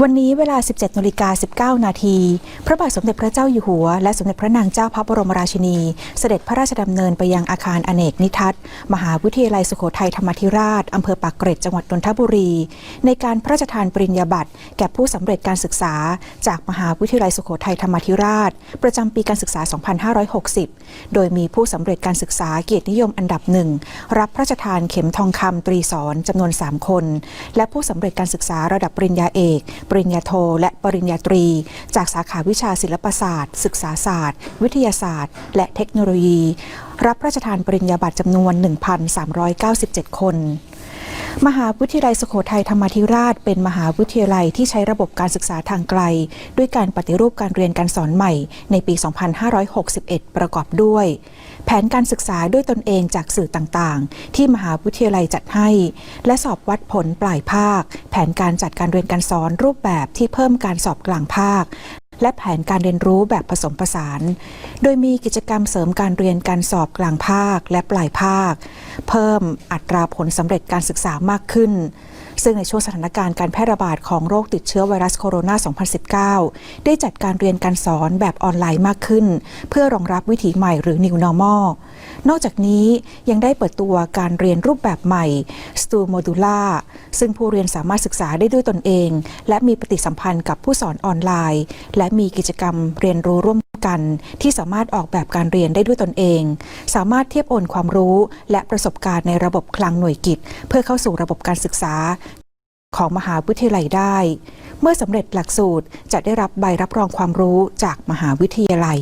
วันนี้เวลา 17นาฬิกา19 นาที พระบาทสมเด็จพระเจ้าอยู่หัว และสมเด็จพระนางเจ้าพระบรมราชินี เสด็จพระราชดำเนินไปยังอาคารอเนกนิทัศน์มหาวิทยาลัยสุโขทัยธรรมธิราช อำเภอปากเกร็ดจังหวัดนนทบุรี ในการพระราชทานปริญญาบัตร แก่ผู้สำเร็จการศึกษา จากมหาวิทยาลัยสุโขทัยธรรมธิราช ประจำปีการศึกษา 2560 โดยมีผู้สำเร็จการศึกษาเกียรตินิยมอันดับหนึ่งรับพระราชทานเข็มทองคำตรีสอนจำนวน 3 คน และผู้สำเร็จการศึกษาระดับปริญญาเอกปริญญาโท และปริญญาตรี จากสาขาวิชาศิลปศาสตร์ ศึกษาศาสตร์ วิทยาศาสตร์ และเทคโนโลยี รับพระราชทานปริญญาบัตรจำนวน 1,397 คนมหาวิทยาลัยสุโขทัยธรรมาธิราช เป็นมหาวิทยาลัยที่ใช้ระบบการศึกษาทางไกล ด้วยการปฏิรูปการเรียนการสอนใหม่ในปี 2561 ประกอบด้วย แผนการศึกษาด้วยตนเองจากสื่อต่างๆ ที่มหาวิทยาลัยจัดให้ และสอบวัดผลปลายภาค แผนการจัดการเรียนการสอนรูปแบบที่เพิ่มการสอบกลางภาค และแผนการเรียนรู้แบบผสมผสาน โดยมีกิจกรรมเสริมการเรียนการสอบกลางภาคและปลายภาค เพิ่มอัตราผลสำเร็จการศึกษามากขึ้น ซึ่งในช่วงสถานการณ์การแพร่ระบาดของโรคติดเชื้อไวรัสโคโรนา 2019 ได้จัดการเรียนการสอนแบบออนไลน์มากขึ้น เพื่อรองรับวิถีใหม่หรือ New Normal นอกจากนี้ยังได้เปิดตัวการเรียนรูปแบบใหม่ s t u m o d u l a ซึ่งผู้เรียนสามารถศึกษาได้ด้วยตนเอง และมีปฏิสัมพันธ์กับผู้สอนออนไลน์ และมีกิจกรรมเรียนรู้ร่วม กัน ที่สามารถออกแบบการเรียนได้ด้วยตนเอง สามารถเทียบโอนความรู้ และประสบการณ์ในระบบคลังหน่วยกิจ เพื่อเข้าสู่ระบบการศึกษา ของมหาวิทยาลัยได้ เมื่อสำเร็จหลักสูตรจะได้รับใบรับรองความรู้จากมหาวิทยาลัย